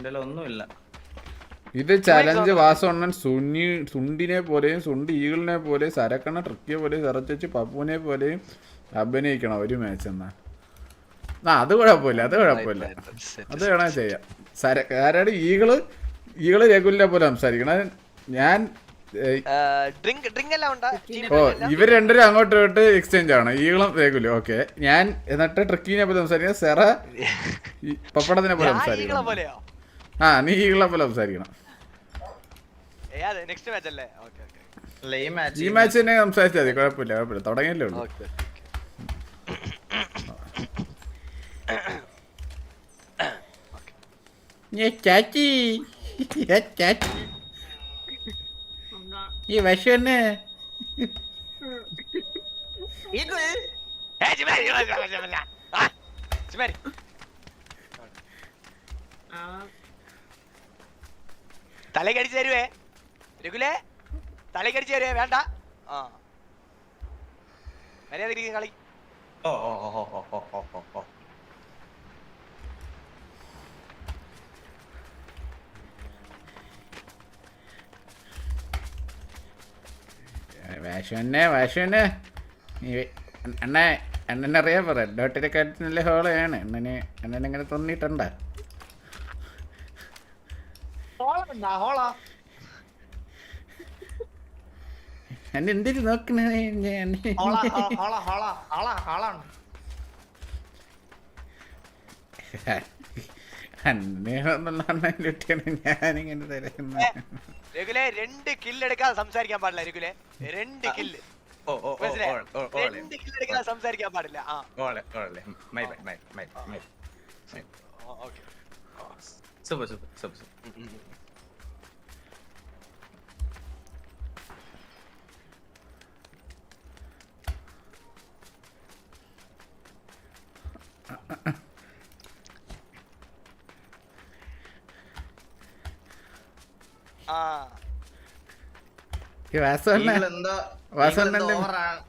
എന്റെ ഒന്നുമില്ല ഇത് ചലഞ്ച് വാസവണ്ണൻ സുണ്ണി സുണ്ടിനെ പോലെയും സുണ്ടി ഈഗിളിനെ പോലെയും സരക്കണ ട്രിക്കിയെ പോലെയും സെറച്ചു പപ്പുവിനെ പോലെയും അഭിനയിക്കണം ഒരു മാച്ച് എന്നാ ആ അത് കുഴപ്പമില്ല അത് കുഴപ്പമില്ല. അത് വേണേ ചെയ്യാം. സര ആരാണ് ഈകൾ ഈകൾ രഘുലിനെ പോലെ സംസാരിക്കണം. ഞാൻ ഡ്രിങ്ക് ഡ്രിങ്ക് എല്ലാം ഓ ഇവർ രണ്ടുപേരും അങ്ങോട്ട് ഇങ്ങോട്ട് എക്സ്ചേഞ്ച് ആണ്. ഈകളും രഘുലും ഓക്കെ. ഞാൻ എന്നിട്ട് ട്രിക്കിനെ പോലെ സംസാരിക്കാം. സെറ പപ്പടത്തിനെ പോലെ സംസാരിക്കണം പോലെയോ. ആ നീ ഉള്ളപ്പോൾ സംസാരിക്കണം? ഈ മാച്ച് തന്നെ സംസാരിച്ചാൽ മതി കുഴപ്പമില്ല കുഴപ്പമില്ല. തുടങ്ങിയല്ലേ ഉള്ളൂ. ചാച്ചി. ചാച്ചി. ഈ വിഷം തന്നെ ആ തലക്കടിച്ച് തരുവേ. രഘുലേ തലക്കടിച്ച് തരുവേ വേണ്ട. ആ. മര്യാദ കളി. ഓ ഓ ഓ ഓ ഓ ഓ ഓ ഓ. വിഷന്നെ വിഷന്നെ അണ്ണ അണ്ണനെ അറിയാൻ പറ. ഡോട്ടിനെ കാര്യത്തിൽ നല്ല ഹോളയാണ് അണ്ണന് അണ്ണനെങ്ങനെ തോന്നിയിട്ടുണ്ട. എന്നെ എന്തിനു നോക്കണേ? ഞാനിങ്ങനെ രഘുലെ രണ്ട് കില്ല് എടുക്കാതെ സംസാരിക്കാൻ പാടില്ല രഘുലെ. രണ്ട് കില്ല് രണ്ട് സംസാരിക്കാൻ പാടില്ല. ആ. Super super super super.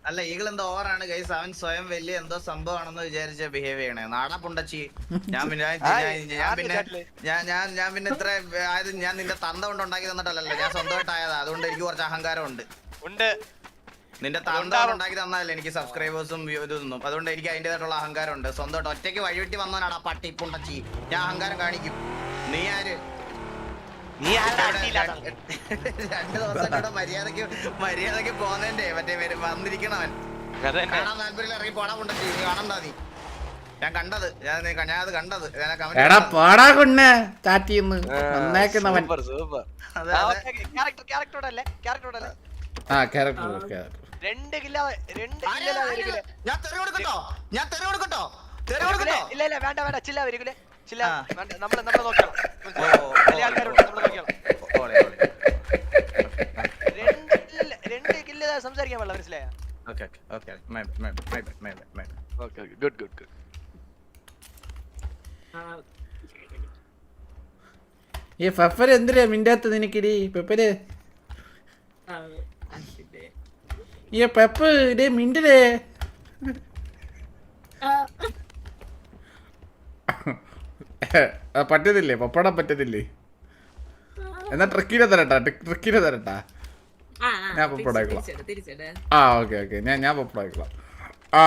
അല്ല ഈഗിൾ എന്തോ ഓവറാണ് ഗൈസ് അവൻ സ്വയം വലിയ എന്തോ സംഭവമാണെന്ന് വിചാരിച്ച ബിഹേവ് ചെയ്യണേ. നാടാ പുണ്ടച്ചി. ഞാൻ പിന്നെ ഞാൻ- ഞാൻ- ഞാൻ പിന്നെ ഞാൻ ഞാൻ പിന്നെ ഇത്ര ആയത് ഞാൻ നിന്റെ തന്ത കൊണ്ട് ഉണ്ടാക്കി തന്നിട്ടല്ലല്ലോ. ഞാൻ സ്വന്തമായിട്ടായതാ അതുകൊണ്ട് എനിക്ക് കുറച്ച് അഹങ്കാരം ഉണ്ട്. ഉണ്ട്. നിന്റെ. കൊണ്ട് ഉണ്ടാക്കി തന്നതല്ലേ എനിക്ക് സബ്സ്ക്രൈബേഴ്സും ഇതൊന്നും അതുകൊണ്ട് എനിക്ക് അതിന്റെതായിട്ടുള്ള അഹങ്കാരം ഉണ്ട്. സ്വന്തമായിട്ട് ഒറ്റയ്ക്ക് വഴിവെട്ടി വന്നവനാടാ പട്ടി പുണ്ടച്ചി. ഞാൻ അഹങ്കാരം കാണിക്കും. നീ ആര്? നീ രണ്ട് ദിവസം കൂടെ മര്യാദയ്ക്ക് മര്യാദയ്ക്ക് പോന്നതിന്റെ മറ്റേ വന്നിരിക്കണവൻ. കാണാൻ താല്പര്യം ഇറങ്ങി പോണ കൊണ്ട കാണണ്ട നീ? ഞാൻ കണ്ടത്. ഞാൻ ഞാൻ അത് കണ്ടത്. എടാ പോടാ കൊണ്ണ് ചാറ്റിന്ന്. നന്നാക്കുന്നവൻ ആ ക്യാരക്ടർ രണ്ട് കിലോ രണ്ട് കിലോ ഞാൻ തെറി കൊടുക്കട്ടോ. ഞാൻ തെറി കൊടുക്കട്ടോ. തെറി കൊടുക്കട്ടോ. ഇല്ല ഇല്ല വേണ്ട വേണ്ട. ചില്ല വരികില്ലേ ചില നമ്മൾ നമ്മളെ നോക്കണം വലിയ ആൾക്കാരുണ്ട് നമ്മളെ നോക്കണം രണ്ട് കില്ല സംസാരിക്കാൻ പാടില്ല മനസ്സിലായ okay okay okay good good good ഈ ഫഫർ എന്തിനാ മിണ്ടാത്ത നിനക്കിടി പെപ്പര് ഈ പെപ്പ് ഇടേ മിണ്ടലേ പറ്റത്തില്ലേ? പപ്പടം പറ്റത്തില്ലേ? എന്നാ ട്രിക്കിനെ തരട്ടാ ട്രിക്കിനെ തരട്ടാ. ഞാൻ പപ്പടം ആയിക്കോളാം. ആ ഓക്കെ ഓക്കെ. ഞാൻ ഞാൻ പപ്പടം ആയിക്കോളാം. ആ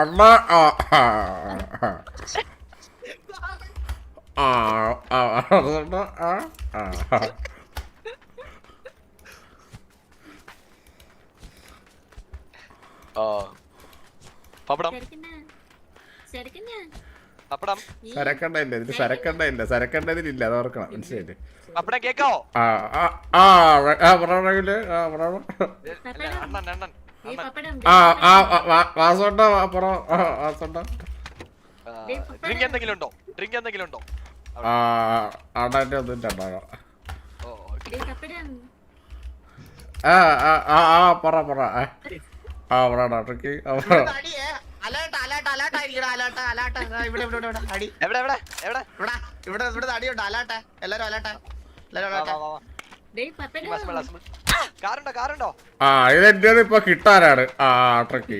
അമ്മ ആ ആ ആ. ആ ആ പപ്പടം. ശരിക്കും ശരിക്കും പപ്പടം? സരക്കണ്ട ഇല്ല ഇതിൽ സരക്കണ്ട ഇല്ല സരക്കണ്ടതിലില്ല അത് ഓർക്കണം മനസ്സിലായില്ലേ? പപ്പടം കേക്കാവോ ആ ആ ആ ആ പറയണമെങ്കിൽ ആ പറയണം അണ്ണൻ അണ്ണൻ ഈ പപ്പടം ആ ആ വാസോണ്ട പറ ആ വാസോണ്ട ഡ്രിങ്ക് എന്തെങ്കിലും ഉണ്ടോ? ഡ്രിങ്ക് എന്തെങ്കിലും ഉണ്ടോ? ആ ആടാന്റെ ഒന്നും രണ്ടാകാം ആ ആ ആ ആ പറ പറ. ആ. ആ ഡോക്ടർക്ക് ആ പറ അലാട്ട് അടി. എവിടെ എവിടെ എവിടെ? കാറുണ്ടോ കാറുണ്ടോ? ആ ഇത് എന്റെ ഇപ്പൊ കിട്ടാനാണ്. ആ ട്രക്ക്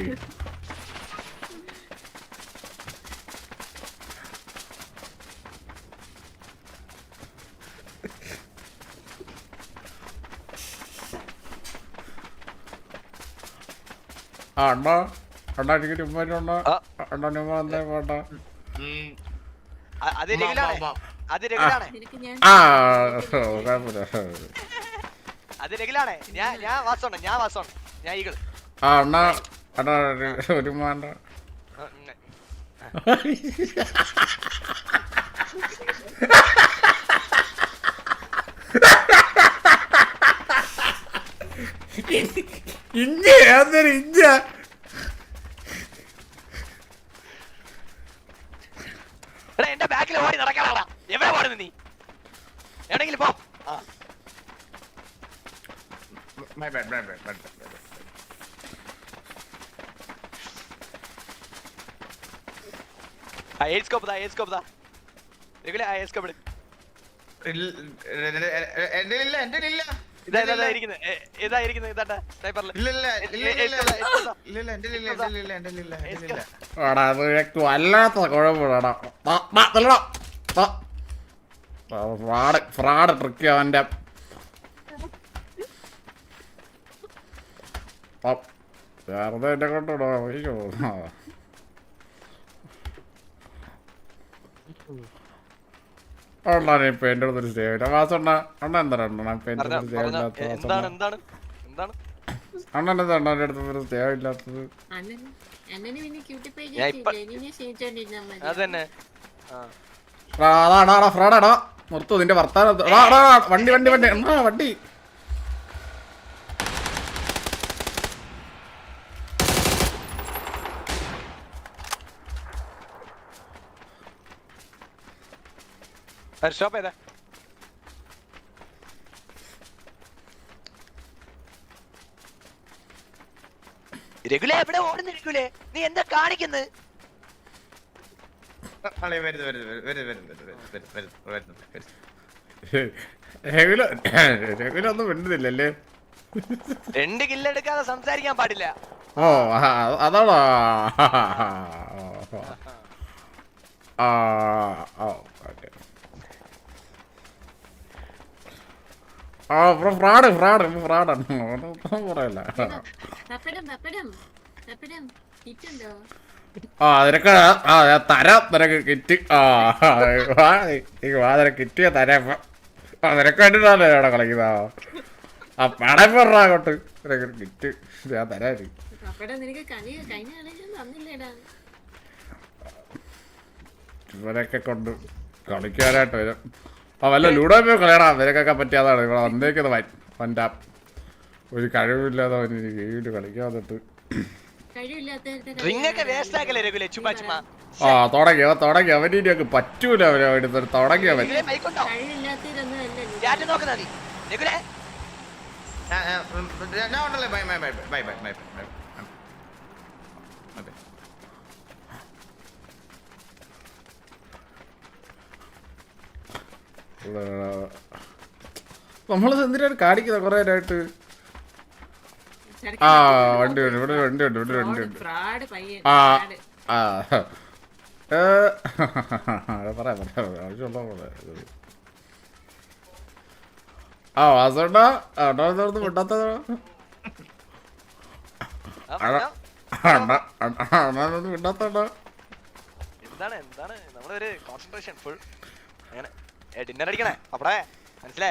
ആ അണ്ണാ അണ്ണാ ടിക്കറ്റ് ഉമ്മ ഉണ്ടോ? അത്. ഞാൻ ഞാൻ ഞാൻ ഞാൻ ആ അണ്ണാ അണ്ണാ ഇഞ്ച ഏതൊരു ഇഞ്ച എന്താ പാടുന്നത് നീ. എവിടെങ്കിലും പോ. My bad my bad my bad ആ എയ്ഡ് സ്കോപ്പ് ദാ എയ്ഡ് സ്കോപ്പ് ദാ രഘുല ആ എയ്ഡ് സ്കോപ്പ് എന്റെ ഇല്ല എന്റെ ഇല്ല. വല്ലാത്ത കുഴപ്പമില്ലടാ ഫ്രാഡ് ഫ്രാഡ് ട്രിക്ക് അവന്റെ വേറെ എന്നെ കൊണ്ടിടോ ഉള്ളാണ് ഇപ്പൊ എന്റെ അടുത്തൊരു സേവ് ഇല്ല ഇല്ലാത്തത് അണ്ണൻ നിർത്തൂ നിന്റെ വർത്താനം വണ്ടി വണ്ടി വണ്ടി. എന്നാ വണ്ടി. ഷോപ്പ് ഏതാ രഘുല എവിടെ ഓടുന്നു രഘുലേ? നീ എന്താ കാണിക്കുന്നത് രഘുലൊന്നും മിണ്ടുന്നില്ലല്ലേ രണ്ട് കില്ലെടുക്കാതെ സംസാരിക്കാൻ പാടില്ല ഓ അതാണോ ആ ഓ ഓക്കെ ആ ഫ്രാഡ് ഫ്രാഡ് ഫ്രാഡാണ് ഒന്നും പറയല്ല ആ നിനക്ക് ആ ഞാൻ തരാം. നിനക്ക് കിറ്റ് ആ വാ നിനക്ക് കിറ്റിയ തരാം. ഇപ്പൊ. ആ നിനക്ക് വേണ്ടിട്ടാണല്ലോ ഇവിടെ കളിക്കുന്ന ആ. പണം പറഞ്ഞ അങ്ങോട്ട്. നിനക്ക് കിറ്റ് ഞാൻ തരാം. നിനക്ക് കനി കഴിഞ്ഞ കളിയിലും തന്നില്ലേടാ. ഇവരൊക്കെ കൊണ്ട് കളിക്കാനായിട്ട് വരും. ആ വല്ല ലൂഡോ പോയി കളിയടാ ഇവരൊക്കെ പറ്റിയതാണ് ഇവിടെ വന്നേക്കുന്നത് വന്റെ ഒരു കഴിവില്ലാതെ അവന് ഗെയിമിൽ കളിക്കാൻ വന്നിട്ട് നമ്മൾ വേസ്റ്റ് ആക്കല്ലേ അവൻ അവൻ എന്തിനാണ് കാണിക്കുന്നത് കൊറേ നേരമായിട്ട് ആ വണ്ടി ഉണ്ട് ഇവിടെ വണ്ടി ഉണ്ട് ഇവിടെ വണ്ടി ഉണ്ട്. ഫ്രാഡ് പയ്യൻ ആ. ആ. പറയാം പറയാം ആവശ്യമുള്ള പോലെ ആ വാസോട്ടാ അണ്ണാ തുറന്ന് വിടാത്തതോ ആ, പറഞ്ഞോ. അണ്ണാ അണ്ണാ എന്താണ് എന്താണ്? നമ്മളൊരു കോൺസെൻട്രേഷൻ ഫുൾ അങ്ങനെ. ഡിന്നർ അടിക്കണേ അവിടെ മനസ്സിലേ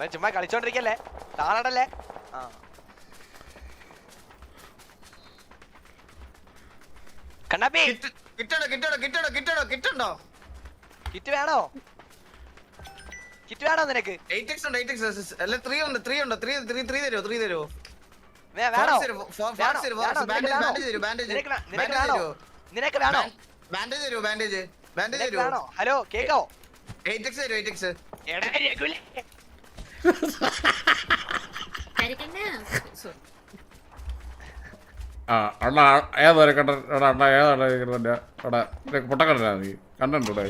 ഞാൻ ചുമ്മാ കളിച്ചോണ്ടിരിക്കല്ലേ? താളടല്ലേ? ആ. കണ്ണാപ്പി. കിട്ടണോ കിട്ടണോ കിട്ടണോ കിട്ടണോ കിട്ടണ്ടോ കിറ്റ് വേണോ? കിറ്റ് വേണോ നിനക്ക്? അല്ല 3 ഉണ്ട് 3 ഉണ്ട് ത്രീ ത്രീ ബാൻഡേജ് തരുമോ ത്രീ തരുമോ നിനക്ക് വേണോ? ബാൻഡേജ് തരുമോ ബാൻഡേജ് ബാൻഡേജ് തരുമോ ഹലോ കേക്കോ? എയ്റ്റക്സ് എടാ എയ്റ്റക്സ് ആ കണ്ട എടാ അണ്ണ ഏതാണ് ഇരിക്കുന്നതിന്റെ എടാ പൊട്ടക്കണ്ണനാ നീ. കണ്ടിട്ടുണ്ടോ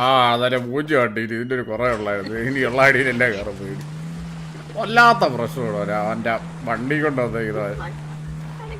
ആ ഇതിന്റെ ഒരു കുറേ ഉള്ളായിരുന്നു. ഇനി ഉള്ള അടിയിൽ എല്ലാം കയറും വല്ലാത്ത പ്രശ്നമാണ് അവന്റെ വണ്ടി കൊണ്ടുവന്നിരിക്കുന്നത്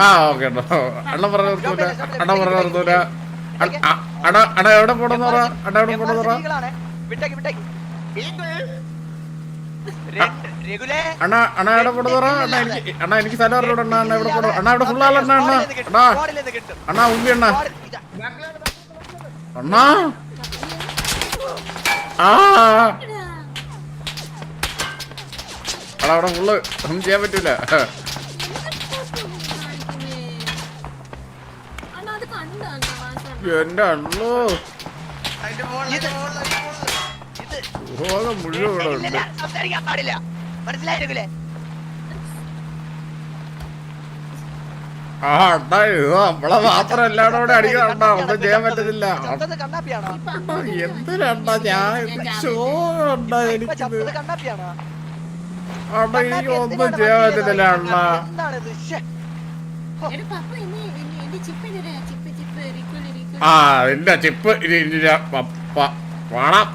ആ ഓക്കെ കേട്ടോ അണ്ണ പറഞ്ഞ നിർത്തൂല. അണ്ണ പറഞ്ഞ നിർത്തൂല. അ- ആ, അണ്ണ അണ്ണ എവിടെ പോണെന്ന് പറ? അണ്ണ എവിടെ പോണെന്ന് പറ? സ്ത്രീകളാണ് വിട്ടേക്ക് വിട്ടേക്ക്. രണ്ട് രഘുലേ. അണ്ണ അണ്ണ എവിടെ പോണെന്ന് പറ? അണ്ണ എനിക്ക് അണ്ണ എനിക്ക് സ്ഥലം അറിഞ്ഞൂടെ അണ്ണ അണ്ണ എവിടെ പോണോ അണ്ണ ഇവിടെ ഫുൾ ആളണ്ണ അണ്ണ. അണ്ണാ അണ്ണാ. ആ. എടാ, അണ്ണാ അവിടെ ഫുള്ള് ഒന്നും ചെയ്യാൻ പറ്റൂല കാണിക്കുന്നേ. അണ്ണാ, അത് കണ്ടോ അണ്ണാ, വാസണ്ണ? എന്റെ അണ്ണോ. ഭോഗം മുഴുവൻ ഇവിടെ ഉണ്ട്. സംസാരിക്കാൻ പാടില്ല. മനസ്സിലായിരുന്നില്ലേ? ആ ഇത് നമ്മളെ മാത്രം എല്ലാവരും കൂടെ അടിക്കണം ഒന്നും ചെയ്യാൻ പറ്റത്തില്ല. ചത്തത് കണ്ണാപ്പിയാണോ? എന്തിനാ ഞാൻ ഷോ ഇപ്പൊ എനിക്കിത് ചത്തത് കണ്ണാപ്പിയാണോ? അണ്ണാ എനിക്ക് ഒന്നും ചെയ്യാൻ പറ്റത്തില്ല അണ്ണാ. എന്താണിത് ശ്ശെ. എടാ, പപ്പ, ഇനി ഇനി എന്റെ ചിപ്പ്, ചിപ്പ്, റീക്കോൾ, റീക്കോൾ. ആ ഇല്ല ചിപ്പ് വേണം.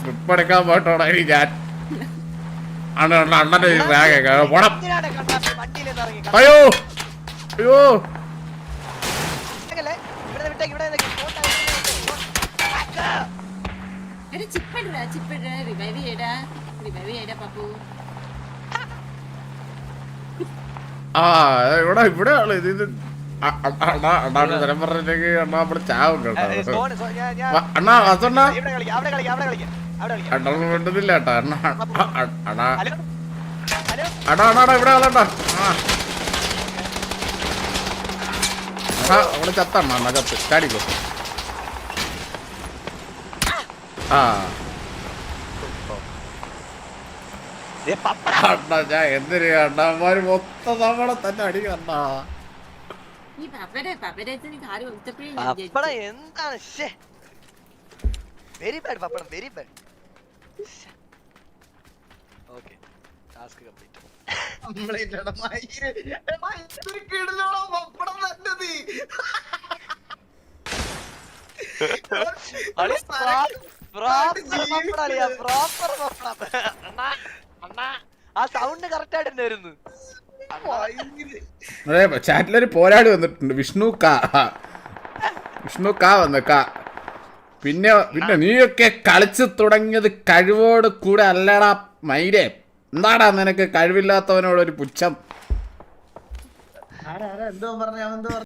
ഫ്ലിപ്പ് എടുക്കാൻ പോയിട്ടോടാ ഇനി ഞാൻ. അണ്ണ അണ്ണ അണ്ണന്റെ ബാഗ് പോണം. അയ്യോ അയ്യോ. ആ ഇവിടെ ഇവിടെ ആൾ ഇത് അണ്ണാ തരം ചാവും കേട്ടോ. അവിടെ അണ്ണ വേണ്ടതില്ല കേട്ടോ. അണ്ണ അടാ ഇവിടെ ആ. അവിടെ ചത്തണ്ണ അണ്ണാ ചത്ത്. ചാടിക്കോ ആ. ഞാൻ എന്തിനു അണ്ണാമാര് മൊത്തം നമ്മളെ തന്നെ അടി കണ്ണാ ഈ പപ്പയുടെ പപ്പയുടെ കൊടുത്തപ്പോഴേ പപ്പട എന്താണ്? വെരി ബാഡ് പപ്പടം very bad okay task complete ആ സൗണ്ട് കറക്റ്റ് ആയിട്ട് തന്നെ വരുന്നു. അതെ ചാറ്റിലൊരു പോരാളി വന്നിട്ടുണ്ട്. വിഷ്ണു കാ വിഷ്ണു കാ വന്ന കാ. പിന്നെ പിന്നെ നീയൊക്കെ കളിച്ചു തുടങ്ങിയത് കഴിവോട് കൂടെ അല്ലടാ മൈരേ. എന്താടാ നിനക്ക് കഴിവില്ലാത്തവനോടൊരു പുച്ഛം? ആരാ, ആരാ, എന്തോ പറഞ്ഞ എന്തോ